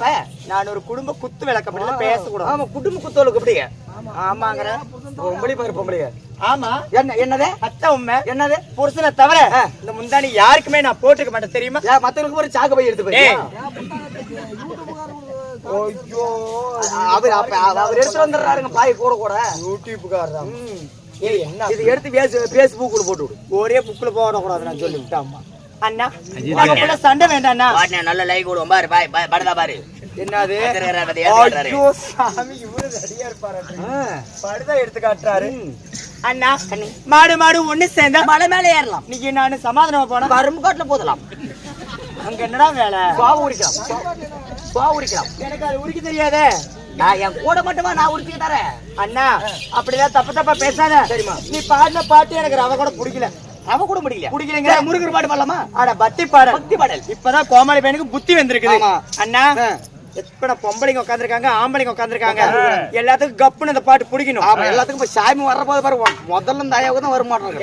இப்ப நான் ஒரு குடும்ப குத்து விளக்கப்படல பேசக்கூடாது. ஆமா குடும்ப குத்தோலுக்கு எப்படிங்க? ஆமாங்கிற. பொம்பளை பாரு பொம்பளைய ஆமா. என்ன என்னது? அத்தை உண்மை. என்னது? புருஷனை தவிர இந்த முந்தானி யாருக்குமே நான் போட்டுக்க மாட்டேன் தெரியுமா? மத்தவங்களுக்கு ஒரு சாக்கு பை எடுத்து. போய். ஐயோ அவர் அப்ப அவர் எடுத்து வந்துடுறாருங்க பாய் கூட கூட. யூடியூப்காரர். ம். ஏய் என்ன இது எடுத்து பேஸ் பேஸ்புக்ல போட்டு விடு. ஒரே புக்ல போடக்கூடாது நான் சொல்லி விட்டாம்மா அண்ணா நமக்குள்ள சண்டை வேண்டாண்ணா. பாட்டு நல்ல லைக் விடுவோம் பாரு பாய் பாய் படுதா பாரு. என்னது? இருக்கிற பத்தி ஏத்தி காட்டுறாரு. ஐயோ சாமி இவரு ரெடியா இருப்பாரு ஆ. படுதா எடுத்து காட்டுறாரு. அண்ணா மாடு மாடு ஒண்ணு சேர்ந்தா மலை மேல ஏறலாம். இன்னைக்கு நானு சமாதானமா போனா? கரும்பு காட்டுல போதலாம். அங்க என்னடா வேலை? உரிக்கலாம். சுவா உரிக்கலாம். எனக்கு அது உரிக்க தெரியாதே. நான் என் கூட மட்டுமா நான் உரிச்சு தரேன்? அண்ணா அப்படிதான் தப்பு தப்பா பேசாத. சரிம்மா. நீ பாடின பாட்டு எனக்கு ரவ கூட பிடிக்கல. அவ கூட முடியல பிடிக்கலைங்க சரி, முருகர் பாட்டு பாடலாமா? ஆனா பக்தி பாடல். பக்தி பாடல். இப்பதான் கோமாளி பையனுக்கு புத்தி வந்திருக்குது. அண்ணா. எத்தனை பொம்பளைங்க உட்காந்துருக்காங்க ஆம்பளைங்க உட்காந்துருக்காங்க எல்லாத்துக்கும் கப்புன்னு அந்த பாட்டு பிடிக்கணும். எல்லாத்துக்கும் சாமி வர்ற போது பாரு முதல்ல இந்த ஐயாவுக்கு தான் வர மாட்டாங்க